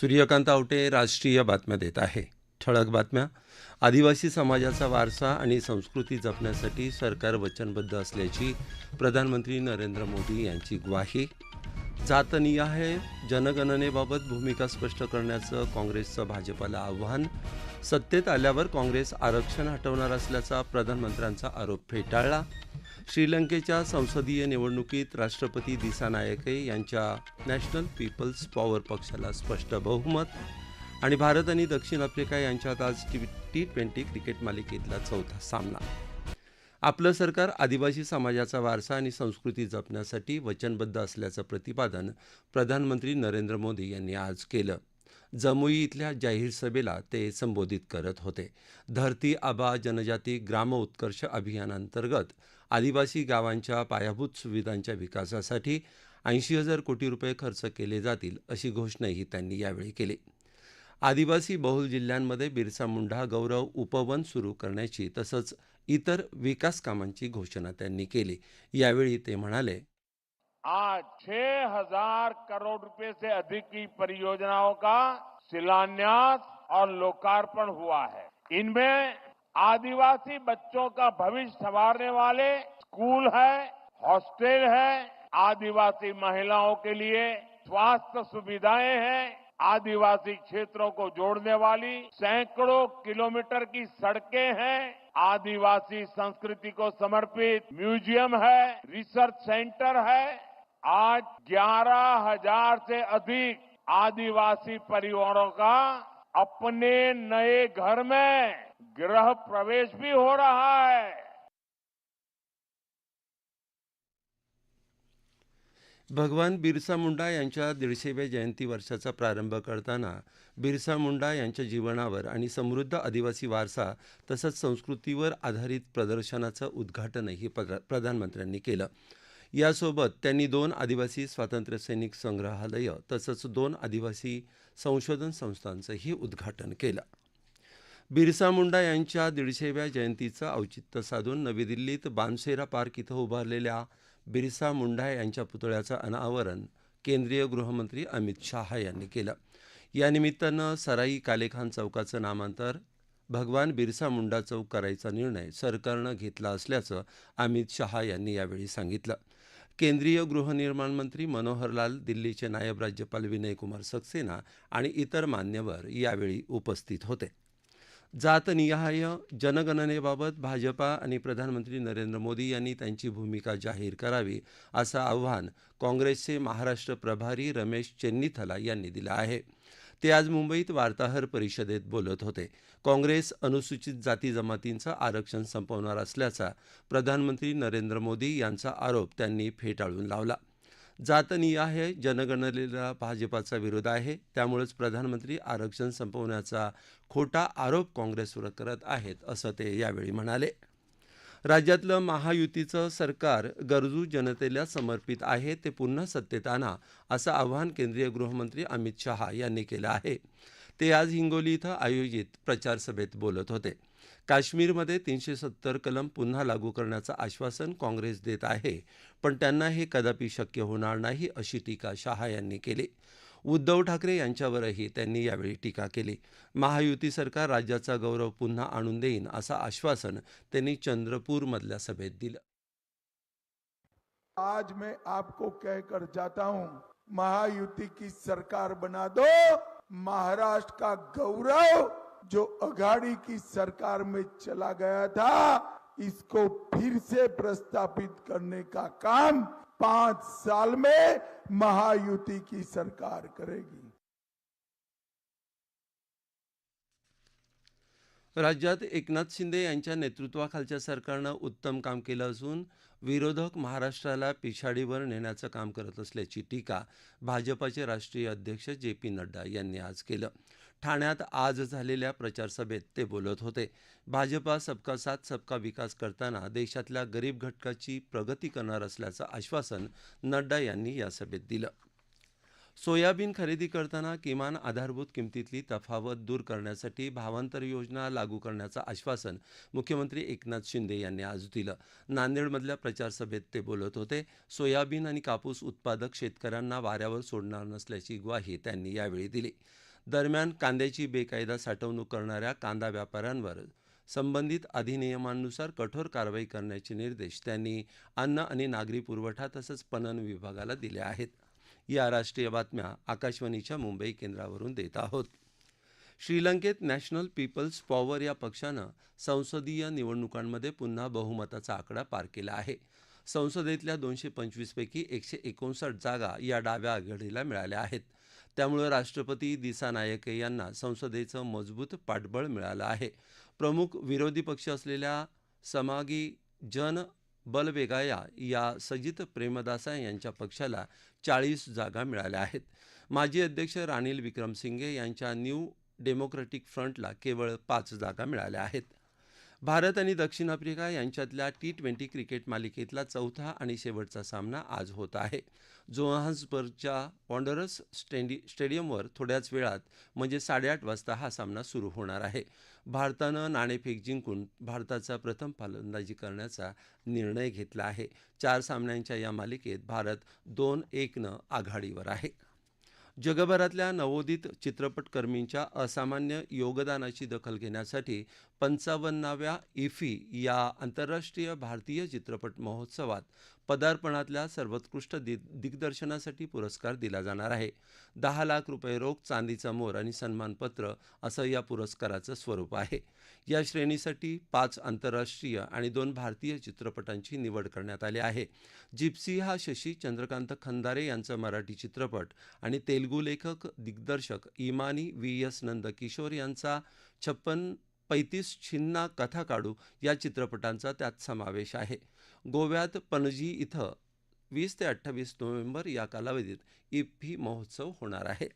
सूर्यकांत आवटे राष्ट्रीय बातम्या देत आहे. ठळक बातम्या. आदिवासी समाजाचा वारसा आणि संस्कृती जपण्यासाठी सरकार वचनबद्ध असल्याची प्रधानमंत्री नरेंद्र मोदी यांची ग्वाही. जातनिहाय जनगणनेबाबत भूमिका स्पष्ट करण्याचं काँग्रेसचं भाजपाला आव्हान. सत्तेत आल्यावर काँग्रेस आरक्षण हटवणार असल्याचा प्रधानमंत्र्यांचा आरोप फेटाळला. श्रीलंकेच्या संसदीय निवडणुकीत राष्ट्रपती दिसानायके यांच्या नॅशनल पीपल्स पॉवर पक्षाला स्पष्ट बहुमत आणि भारत आणि दक्षिण आफ्रिका यांच्यात आज टी टी ट्वेंटी क्रिकेट मालिकेतला चौथा सामना. आपलं सरकार आदिवासी समाजाचा वारसा आणि संस्कृती जपण्यासाठी वचनबद्ध असल्याचं प्रतिपादन प्रधानमंत्री नरेंद्र मोदी यांनी आज केलं. जमुई इथल्या जाहीर सभेला ते संबोधित करत होते. धरती आबा जनजाती ग्राम उत्कर्ष अभियानांतर्गत आदिवासी गावांच्या पायाभूत सुविधांच्या विकासासाठी ऐंशी हजार कोटी रुपये खर्च केले जातील अशी घोषणाही त्यांनी यावेळी केली. आदिवासी बहुल जिल्ह्यांमध्ये बिरसा मुंडा गौरव उपवन सुरू करण्याची तसंच इतर विकास कामांची घोषणा त्यांनी केली. यावेळी ते म्हणाले आज छह हजार करोड़ रुपए से अधिक की परियोजनाओं का शिलान्यास और लोकार्पण हुआ है। इनमें आदिवासी बच्चों का भविष्य संवारने वाले स्कूल है, हॉस्टल है, आदिवासी महिलाओं के लिए स्वास्थ्य सुविधाएँ हैं, आदिवासी क्षेत्रों को जोड़ने वाली सैकड़ों किलोमीटर की सड़कें हैं, आदिवासी संस्कृति को समर्पित म्यूज़ियम है, रिसर्च सेंटर है। आज ग्यारह हज़ार से अधिक आदिवासी परिवारों का अपने नए घर में गृह प्रवेश भी हो रहा है। भगवान बिरसा मुंडा यांच्या दीडशेव्या जयंती वर्षाचा प्रारंभ करताना बिरसा मुंडा यांच्या जीवनावर आणि समृद्ध आदिवासी वारसा तसंच संस्कृतीवर आधारित प्रदर्शनाचं उद्घाटनही प्र प्रधानमंत्र्यांनी केलं. यासोबत त्यांनी दोन आदिवासी स्वातंत्र्य सैनिक संग्रहालय तसंच दोन आदिवासी संशोधन संस्थांचंही उद्घाटन केलं. बिरसा मुंडा यांच्या दीडशेव्या जयंतीचं औचित्य साधून नवी दिल्लीत बानसेरा पार्क इथं उभारलेल्या बिरसा मुंडा यांच्या पुतळ्याचं अनावरण केंद्रीय गृहमंत्री अमित शहा यांनी केलं. यानिमित्तानं सराई कालेखान चौकाचं नामांतर भगवान बिरसा मुंडा चौक करायचा निर्णय सरकारनं घेतला असल्याचं अमित शहा यांनी यावेळी सांगितलं. केंद्रीय गृहनिर्माण मंत्री मनोहरलाल दिल्लीचे नायब राज्यपाल विनयकुमार सक्सेना आणि इतर मान्यवर यावेळी उपस्थित होते. जातनिहाय जनगणनेबाबत भाजपा आणि प्रधानमंत्री नरेंद्र मोदी यांनी त्यांची भूमिका जाहीर करावी असं आव्हान काँग्रेसचे महाराष्ट्र प्रभारी रमेश चेन्नीथला यांनी दिलं आहे. ते आज मुंबईत वार्ताहर परिषदेत बोलत होते. काँग्रेस अनुसूचित जाती जमातींचं आरक्षण संपवणार असल्याचा प्रधानमंत्री नरेंद्र मोदी यांचा आरोप त्यांनी फेटाळून लावला. जातनीय आहे जनगणनेला भाजपाचा विरोध आहे त्यामुळेच प्रधानमंत्री आरक्षण संपवण्याचा खोटा आरोप काँग्रेसवर करत आहेत असं ते यावेळी म्हणाले. राज्यातलं महायुतीचं सरकार गरजू जनतेला समर्पित आहे ते पुन्हा सत्तेत आणा असं आवाहन केंद्रीय गृहमंत्री अमित शहा यांनी केलं आहे. ते आज हिंगोली इथं आयोजित प्रचारसभेत बोलत होते. काश्मीरमध्ये तीनशे सत्तर कलम पुन्हा लागू करण्याचं आश्वासन काँग्रेस देत आहे पण त्यांना हे कदापि शक्य होणार नाही अशी टीका शहा यांनी केली. उद्धव ठाकरे यांच्यावरही त्यांनी यावेळी टीका केली. महायुती सरकार राज्याचा गौरव पुन्हा आणून देईन असं आश्वासन त्यांनी चंद्रपूरमधल्या सभेत दिलं. आज मैं आपको कहकर जाता हूं महायुति की सरकार बना दो। महाराष्ट्र का गौरव जो अघाड़ी की सरकार में चला गया था इसको फिर से प्रस्तापित करने का काम पांच साल में महायुति की सरकार करेगी। राज्यात एकनाथ शिंदे यांच्या नेतृत्वाखालच्या सरकारनं उत्तम काम केलं असून विरोधक महाराष्ट्राला पिछाडीवर नेण्याचं काम करत असल्याची टीका भाजपाचे राष्ट्रीय अध्यक्ष जे पी नड्डा यांनी आज केलं. ठाण्यात आज झालेल्या प्रचारसभेत ते बोलत होते. भाजपा सबका साथ सबका विकास करताना देशातल्या गरीब घटकाची प्रगती करणार असल्याचं आश्वासन नड्डा यांनी या सभेत दिलं. सोयाबीन खरेदी करताना किमान आधारभूत किमतीतली तफावत दूर करण्यासाठी भावांतर योजना लागू करण्याचं आश्वासन मुख्यमंत्री एकनाथ शिंदे यांनी आज दिलं. नांदेडमधल्या प्रचारसभेत ते बोलत होते सोयाबीन आणि कापूस उत्पादक शेतकऱ्यांना वाऱ्यावर सोडणार नसल्याची ग्वाही त्यांनी यावेळी दिली. दरम्यान कांद्याची बेकायदा साठवणूक करणाऱ्या कांदा व्यापाऱ्यांवर संबंधित अधिनियमांनुसार कठोर कारवाई करण्याचे निर्देश त्यांनी अन्न आणि नागरी पुरवठा तसंच पणन विभागाला दिले आहेत. या राष्ट्रीय बातम्या आकाशवाणीच्या मुंबई केंद्रावरून देत आहोत. श्रीलंकेत नॅशनल पीपल्स पॉवर या पक्षानं संसदीय निवडणुकांमध्ये पुन्हा बहुमताचा आकडा पार केला आहे. संसदेतल्या दोनशे पंचवीसपैकी एकशे एकोणसाठ जागा या डाव्या आघाडीला मिळाल्या आहेत. त्यामुळे राष्ट्रपती दिसानायके यांना संसदेचं मजबूत पाठबळ मिळालं आहे. प्रमुख विरोधी पक्ष असलेल्या समागी जन बलवेगाया या सजित प्रेमदासा यांच्या पक्षाला चाळीस जागा मिळाल्या आहेत. माजी अध्यक्ष रानिल विक्रमसिंघे यांच्या न्यू डेमोक्रॅटिक फ्रंटला केवळ पाच जागा मिळाल्या आहेत. भारत आणि दक्षिण आफ्रिका यांच्यातल्या टी ट्वेंटी क्रिकेट मालिकेतला चौथा आणि शेवटचा सामना आज होत आहे. जोहान्सबर्गच्या वॉन्डरस स्टेडी स्टेडियमवर थोड्याच वेळात म्हणजे साडेआठ वाजता हा सामना सुरू होणार आहे. भारतानं नाणेफेक जिंकून भारताचा प्रथम फलंदाजी करण्याचा निर्णय घेतला आहे. चार सामन्यांच्या या मालिकेत भारत दोन एकनं आघाडीवर आहे. जगभरातल्या नवोदित चित्रपटकर्मींच्या असामान्य योगदानाची दखल घेण्यासाठी पंचावन्नाव्या इफी या आंतरराष्ट्रीय भारतीय चित्रपट महोत्सवात पदार्पणातल्या सर्वोत्कृष्ट दि दिग्दर्शनासाठी पुरस्कार दिला जाणार आहे. दहा लाख रुपये रोख चांदीचा मोर आणि सन्मानपत्र असं या पुरस्काराचं स्वरूप आहे. या श्रेणीसाठी पाच आंतरराष्ट्रीय आणि दोन भारतीय चित्रपटांची निवड करण्यात आली आहे. जिप्सी हा शशी चंद्रकांत खंदारे यांचा मराठी चित्रपट आणि तेलुगू लेखक दिग्दर्शक इमानी व्ही एस नंदकिशोर यांचा छप्पन पैतीस छिन्ना कथा काढू या चित्रपटांचा त्यात समावेश आहे. गोव्यात पणजी इथं वीस ते अठ्ठावीस नोव्हेंबर या कालावधीत इफ्फी महोत्सव होणार आहे.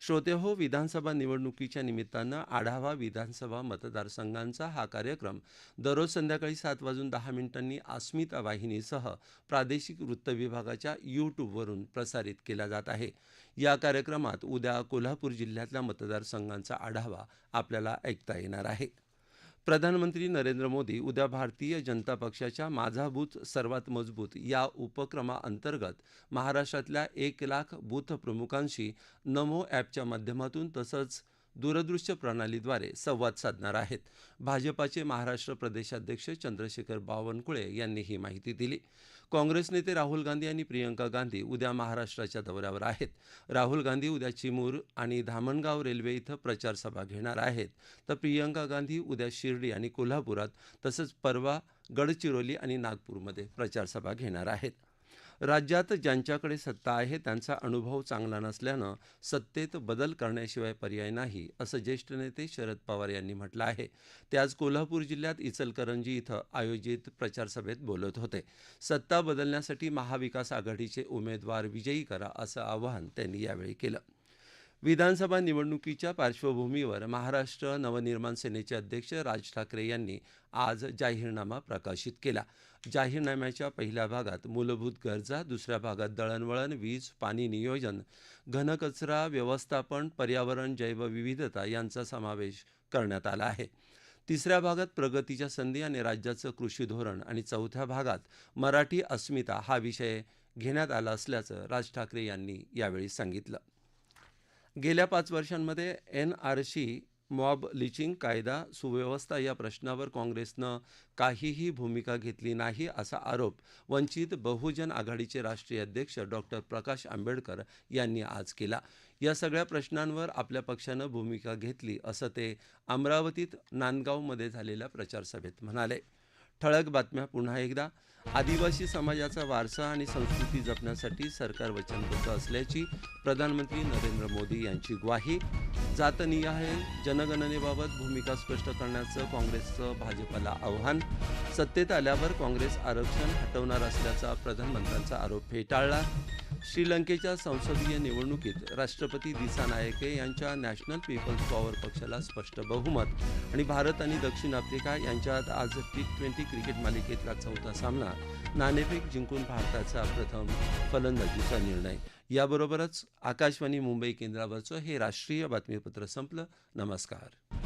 श्रोतेहो विधानसभा निवडणुकीच्या निमित्तानं आढावा विधानसभा मतदारसंघांचा हा कार्यक्रम दररोज संध्याकाळी सात वाजून दहा मिनिटांनी अस्मिता वाहिनीसह प्रादेशिक वृत्त विभागाच्या यूट्यूबवरून प्रसारित केला जात आहे. या कार्यक्रमात उद्या कोल्हापूर जिल्ह्यातल्या मतदारसंघांचा आढावा आपल्याला ऐकता येणार आहे. प्रधानमंत्री नरेंद्र मोदी उद्या भारतीय जनता पक्षाच्या माझा बूथ सर्वात मजबूत या उपक्रमाअंतर्गत महाराष्ट्रातल्या एक लाख बूथ प्रमुखांशी नमो ॲपच्या माध्यमातून तसंच दूरदृश्य प्रणालीद्वारे संवाद साधणार आहेत. भाजपाचे महाराष्ट्र प्रदेशाध्यक्ष चंद्रशेखर बावनकुळे यांनी ही माहिती दिली. काँग्रेस नेते राहुल गांधी आणि प्रियंका गांधी उद्या महाराष्ट्राच्या दौऱ्यावर आहेत. राहुल गांधी उद्या चिमूर आणि धामणगाव रेल्वे इथं प्रचारसभा घेणार आहेत. तर प्रियंका गांधी उद्या शिर्डी आणि कोल्हापुरात तसंच परवा गडचिरोली आणि नागपूरमध्ये प्रचारसभा घेणार आहेत. राज्यात ज्यांच्याकडे सत्ता आहे त्यांचा अनुभव चांगला नसल्यानं सत्तेत बदल करण्याशिवाय पर्याय नाही असं ज्येष्ठ नेते शरद पवार यांनी म्हटलं आहे. ते आज कोल्हापूर जिल्ह्यात इचलकरंजी इथं आयोजित प्रचारसभेत बोलत होते. सत्ता बदलण्यासाठी महाविकास आघाडीचे उमेदवार विजयी करा असं आवाहन त्यांनी यावेळी केलं. विधानसभा निवडणुकीच्या पार्श्वभूमीवर महाराष्ट्र नवनिर्माण सेनेचे अध्यक्ष राज ठाकरे यांनी आज जाहीरनामा प्रकाशित केला. जाहीरनाम्याच्या पहिल्या भागात मूलभूत गरजा दुसऱ्या भागात दळणवळण वीज पाणी नियोजन घनकचरा व्यवस्थापन पर्यावरण जैवविविधता यांचा समावेश करण्यात आला आहे. तिसऱ्या भागात प्रगतीच्या संधी आणि राज्याचं कृषी धोरण आणि चौथ्या भागात मराठी अस्मिता हा विषय घेण्यात आला असल्याचं राज ठाकरे यांनी यावेळी सांगितलं. गेल्या पाच वर्षांमध्ये N R C mob lynching कायदा सुव्यवस्था या प्रश्नावर काँग्रेसनं काहीही भूमिका घेतली नाही असा आरोप वंचित बहुजन आघाडीचे राष्ट्रीय अध्यक्ष डॉक्टर प्रकाश आंबेडकर यांनी आज केला. या सगळ्या प्रश्नांवर आपल्या पक्षानं भूमिका घेतली असं ते अमरावतीत नांदगावमध्ये झालेल्या प्रचारसभेत म्हणाले. ठळक बातम्या पुन्हा एकदा. आदिवासी समाजाचा वारसा आणि संस्कृती जपण्यासाठी सरकार वचनबद्ध असल्याची प्रधानमंत्री नरेंद्र मोदी यांची ग्वाही. जातनिहाय जनगणनेबाबत भूमिका स्पष्ट करण्याचं काँग्रेसचं भाजपला आव्हान. सत्तेत आल्यावर काँग्रेस आरक्षण हटवणार असल्याचा प्रधानमंत्र्यांचा आरोप फेटाळला. श्रीलंकेच्या संसदीय निवडणुकीत राष्ट्रपती दिसानायके यांच्या नॅशनल पीपल्स पॉवर पक्षाला स्पष्ट बहुमत आणि भारत आणि दक्षिण आफ्रिका यांच्यात आज टी ट्वेंटी क्रिकेट मालिकेतला चौथा सामना. नाणेफेक जिंकून भारताचा प्रथम फलंदाजीचा निर्णय. याबरोबरच आकाशवाणी मुंबई केंद्रावरचं हे राष्ट्रीय बातमीपत्र संपलं. नमस्कार.